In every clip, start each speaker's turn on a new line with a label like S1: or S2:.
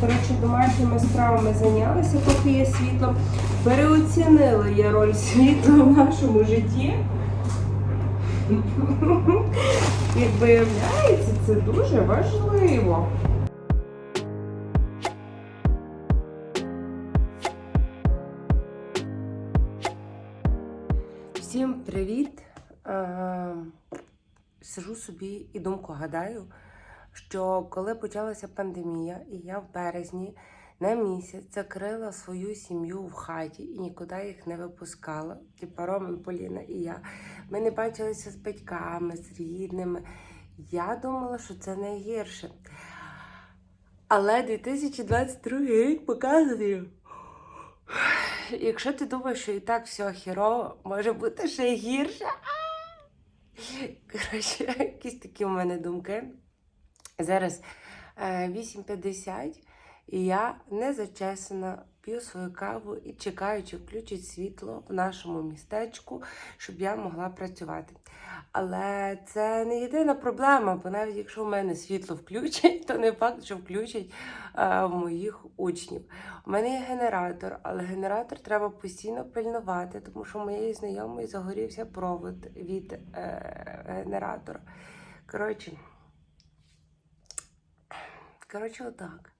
S1: Коротше, домашніми справами зайнялися, поки є світло. Переоцінила я роль світла в нашому житті. Як виявляється, це дуже важливо. Всім привіт! Е, Сижу собі і думку гадаю, що коли почалася пандемія, і я в березні на місяць закрила свою сім'ю в хаті і нікуди їх не випускала. Типа Роман, Поліна і я. Ми не бачилися з батьками, з рідними. Я думала, що це найгірше. Але 2022 рік показує. Якщо ти думаєш, що і так все хірово, може бути ще гірше. Коротше, якісь такі у мене думки. Зараз е, 8.50, і я не зачесана, п'ю свою каву і чекаю, чи включать світло в нашому містечку, щоб я могла працювати. Але це не єдина проблема, бо навіть якщо в мене світло включать, то не факт, що включать е, моїх учнів. У мене є генератор, але генератор треба постійно пильнувати, тому що моєї знайомої загорівся провод від е, генератора. Коротше, коротше, отак.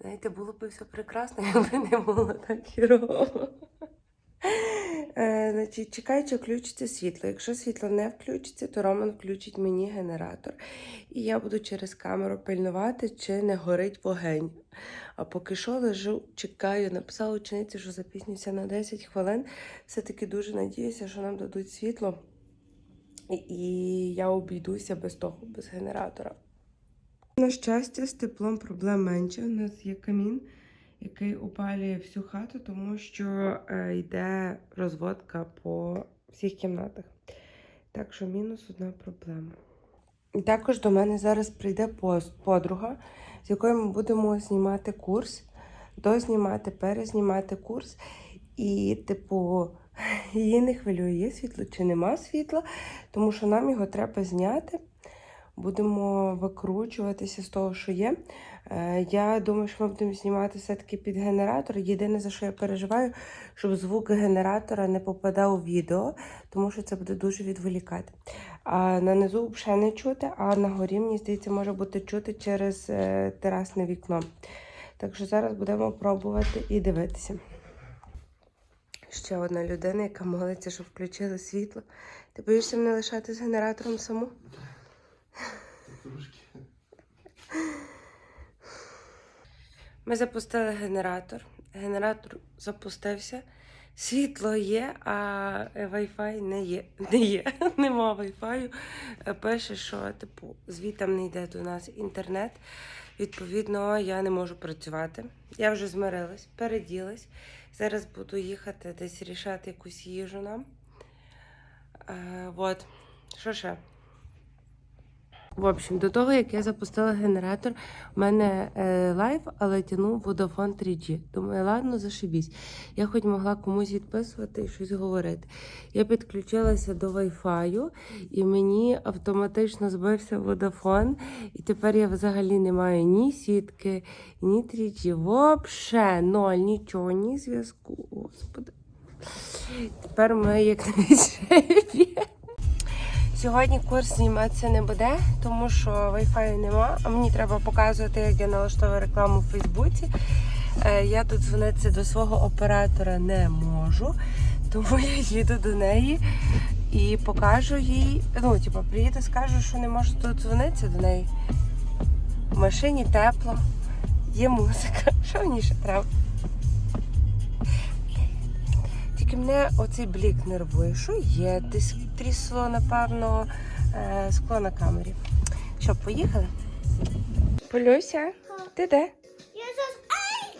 S1: Знаєте, було б все прекрасно, якби не було так хірово. Е, значить, чекаю, чи включиться світло. Якщо світло не включиться, то Роман включить мені генератор. І я буду через камеру пильнувати, чи не горить вогонь. А поки що лежу, чекаю, написала учениці, що запізнюся на 10 хвилин. Все-таки дуже надіюся, що нам дадуть світло. І я обійдуся без того, без генератора. На щастя, з теплом проблем менше. У нас є камін, який опалює всю хату, тому що е, йде розводка по всіх кімнатах. Так що мінус одна проблема. І також до мене зараз прийде подруга, з якою ми будемо знімати курс, дознімати, перезнімати курс. І, типу, її не хвилює, є світло чи нема світла, тому що нам його треба зняти. Будемо викручуватися з того, що є. Е, Я думаю, що ми будемо знімати все-таки під генератор. Єдине, за що я переживаю, щоб звук генератора не попадав у відео, тому що це буде дуже відволікати. А на низу взагалі не чути, а на горі, мені здається, може бути чути через е, терасне вікно. Так що зараз будемо пробувати і дивитися. Ще одна людина, яка молиться, щоб включили світло. Ти боїшся мене лишати з генератором саму?
S2: Трошки.
S1: Ми запустили генератор. Генератор запустився. Світло є, а Wi-Fi не є. Не є. Нема Wi-Fi. Пише, що типу звітом не йде до нас інтернет. Відповідно, я не можу працювати. Я вже змирилась, переділась. Зараз буду їхати десь рішати якусь їжу нам. Е, вот. Що ще? В общем, до того, як я запустила генератор, у мене е, але тянув Vodafone 3G. Думаю, ладно, зашибісь. Я хоч могла комусь відписувати і щось говорити. Я підключилася до Wi-Fi, і мені автоматично збився Vodafone. І тепер я взагалі не маю ні сітки, ні 3G. Вообще ноль, нічого, ні зв'язку. Господи. Тепер ми як на. Сьогодні курс зніматися не буде, тому що Wi-Fi нема, а мені треба показувати, як я налаштовую рекламу в Фейсбуці. Е, Я тут дзвонитися до свого оператора не можу, тому я їду до неї і покажу їй. Ну, типу, приїду, скажу, що не можу тут дзвонитися до неї. В машині тепло, є музика. Що мені ще треба? Тільки мене оцей блік нервує. Що є? Десь трісло, напевно, е, скло на камері. Що, поїхали? Полюся, ти де?
S3: Я зараз. Ай!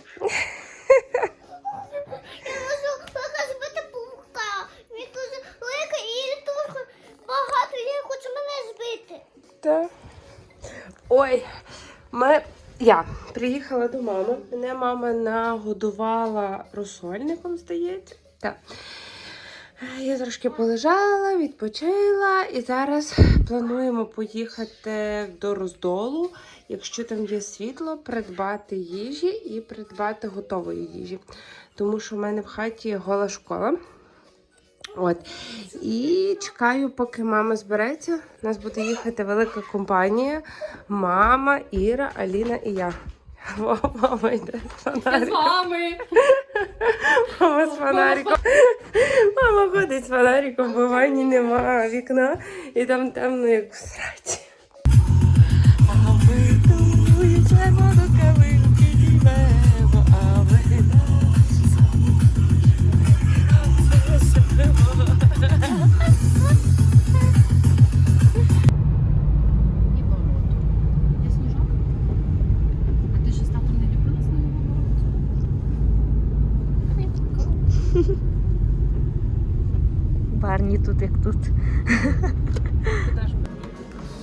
S3: Я можу показувати паука. Він дуже великий і дуже багато. Він хоче мене збити.
S1: Так. Ой, ми... я приїхала до мами. Мене мама нагодувала розсольником, здається. Так. Я трошки полежала, відпочила і зараз плануємо поїхати до роздолу, якщо там є світло, придбати їжі і придбати готової їжі. Тому що в мене в хаті гола школа. От. І чекаю, поки мама збереться. У нас буде їхати велика компанія. Мама, Іра, Аліна і я. Мама йде з
S2: з вами.
S1: Мама з фонариком. Мама ходить з фонариком, бо в ванні нема вікна, і там темно, як в сраці.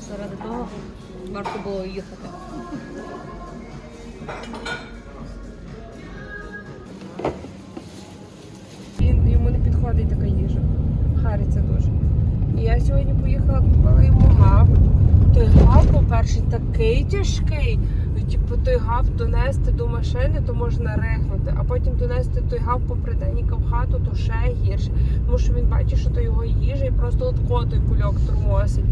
S2: Заради того варто було їхати.
S1: Він йому не підходить така їжа. Хариться дуже. І я сьогодні поїхала, купила йому гав. Той гав, по-перше, такий тяжкий. Типу, той гав донести до машини, то можна рехнути, а потім донести той гав попри деніка в хату, то ще гірше. Тому що він бачить, що то його їжа і просто от той кульок тормосить.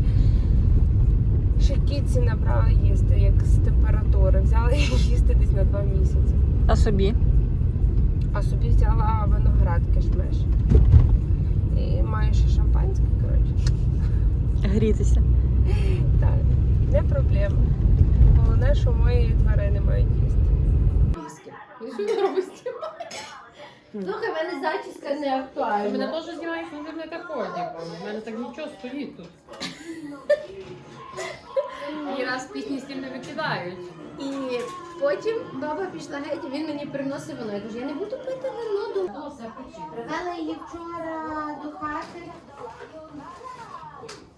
S1: Ще кітці набрала їсти, як з температури. Взяла її їсти десь на два місяці.
S4: А собі?
S1: А собі взяла виноград кишмиш. І маю ще шампанське, коротше.
S4: Грітися.
S1: Так, не проблема. Головне, що мої тварини мають їсти.
S2: Що?
S3: Слухай, в мене зачіска не
S2: Ти мене
S3: актуальна.
S2: теж знімаєш, ну ти не такой, типу. У мене так нічого стоїть тут. І раз пісні з тим не викидають.
S3: І потім баба пішла геть, і він мені приносив вино. Я кажу, я не буду пити вино. Думаю,
S2: О.
S3: Привела її вчора до хати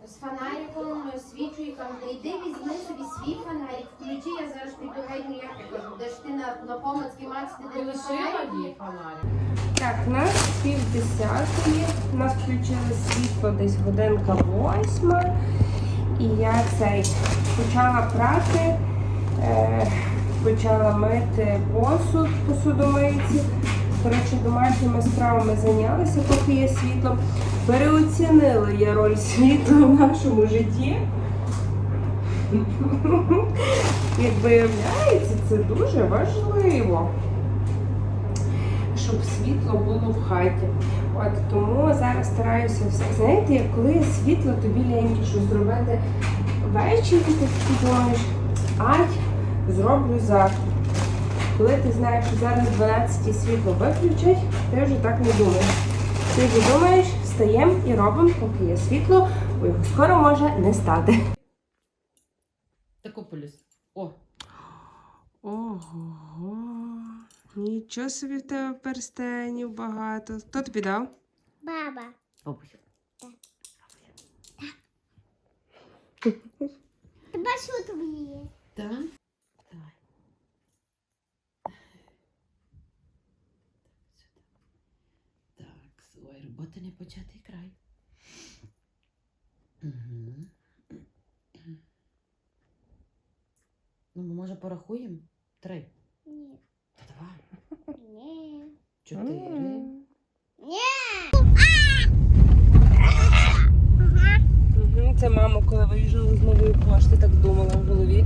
S3: з фонариком, свічу і кажу, йди візьми собі свій фонарик, включи, я зараз піду геть, ну як я кажу, де ж ти на, на помацькій маці, де ти
S2: лишила
S3: фонарик?
S1: Так, у нас пів десятої. У нас включили світло десь годинка восьма. І я цей почала прати, е, почала мити посуд посудомийці. Коротше, домашніми справами зайнялася, поки є світло. Переоцінила я роль світла в нашому житті. Як виявляється, це дуже важливо щоб світло було в хаті. От тому зараз стараюся все. Знаєте, коли світло, тобі ліньки щось зробити ввечері, ти думаєш, ай, зроблю завтра. Коли ти знаєш, що зараз 12 світло виключать, ти вже так не думаєш. Ти вже думаєш, встаємо і робимо, поки є світло, бо його скоро може не стати.
S2: Такополіс. О,
S1: Ого, нічого собі в тебе перстенів багато. Хто тобі дав?
S3: Баба.
S2: бабуся.
S3: Ти бачиш, що тобі є?
S2: Так? Давай. Так, ой, робота не початий край. Угу. Ну, ми, може, порахуємо? Три.
S3: Ні.
S2: Та давай.
S3: Ні.
S2: Чотири.
S1: Мгм. Це мама, коли виїжджала з нової пошти, так думала в голові.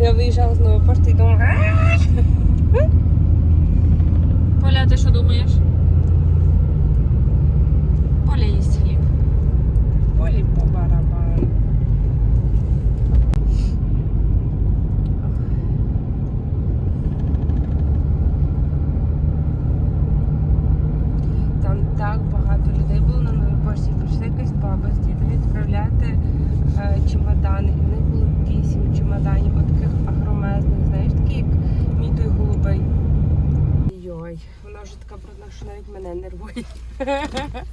S1: Я виїжджала з нової пошти і думала. «А!»
S4: Поля, ти що думаєш? Поля їсть хліб.
S1: Полі по барабану. Там так багато людей було на новій пошті. З дітьми відправляти е, чемодани. І в них було вісім чемоданів, отаких агромезних, знаєш, такі як мій той голубий. Йой, вона вже така брудна, що навіть мене нервує.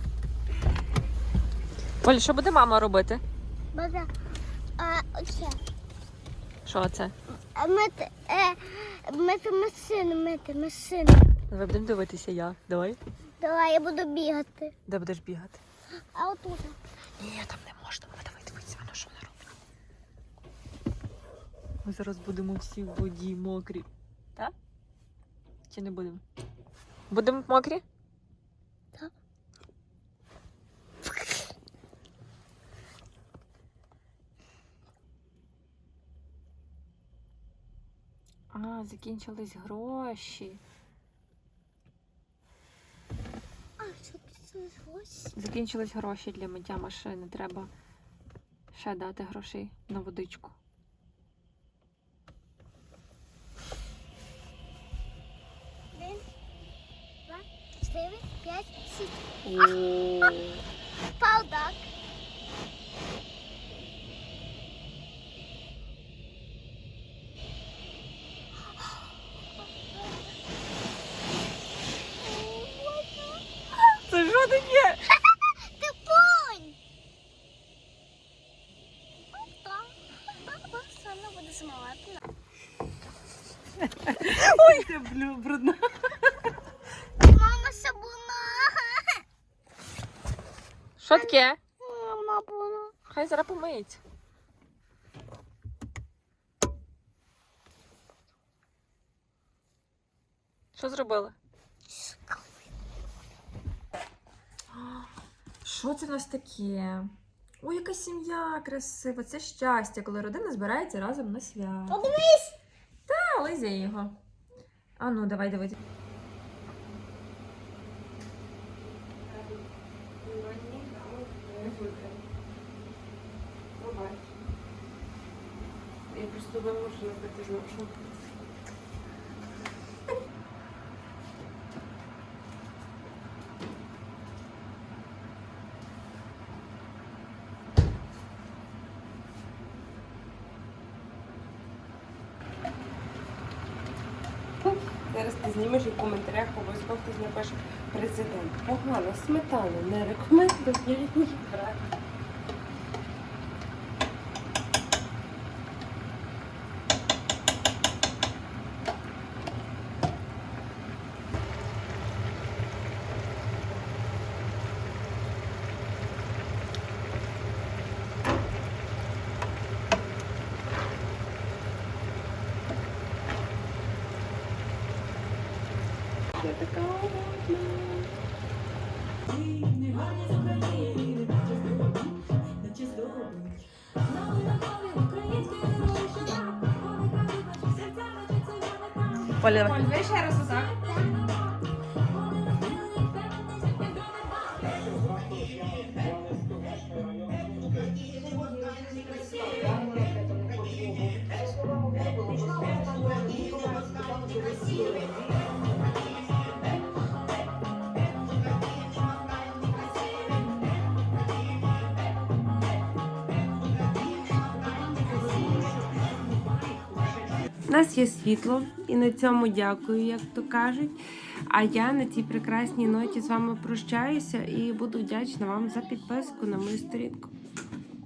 S4: Поля, що буде мама робити?
S3: Баба. А, оце.
S4: Що це?
S3: А мити, е, мити машину, мити машину.
S4: Давай будемо дивитися я. Давай.
S3: Давай, я буду бігати.
S4: Де будеш бігати?
S3: А отут.
S4: Ні, там не можна. Давай дивитися, воно що вона робить. Ми зараз будемо всі в воді мокрі. Так? Чи не будемо? Будемо мокрі?
S3: Так.
S4: А, закінчились гроші.
S3: А,
S4: Закінчились гроші для миття машини. Треба ще дати грошей на водичку.
S3: Один, два, чотири, п'ять, сім.
S4: О,
S3: Палдак.
S4: Це що таке?
S3: Ти понь! Саме буде смалати.
S1: Ой, блю, брудно.
S3: Мама сабуна.
S4: Що таке?
S3: Мама була.
S4: Хай зараз помиється. Що зробили? Що це в нас таке? Ой, яка сім'я красива. Це щастя, коли родина збирається разом на свято.
S3: Подивись.
S4: Та, лизя його. А ну, давай, давай.
S1: Я просто вимушена бути знову. Зараз ти знімеш і в коментарях обов'язково хтось напише президент. Погано, сметану не рекомендую її брати. Olha
S4: lá.
S1: У нас є світло, і на цьому дякую, як то кажуть. А я на цій прекрасній ноті з вами прощаюся і буду вдячна вам за підписку на мою сторінку.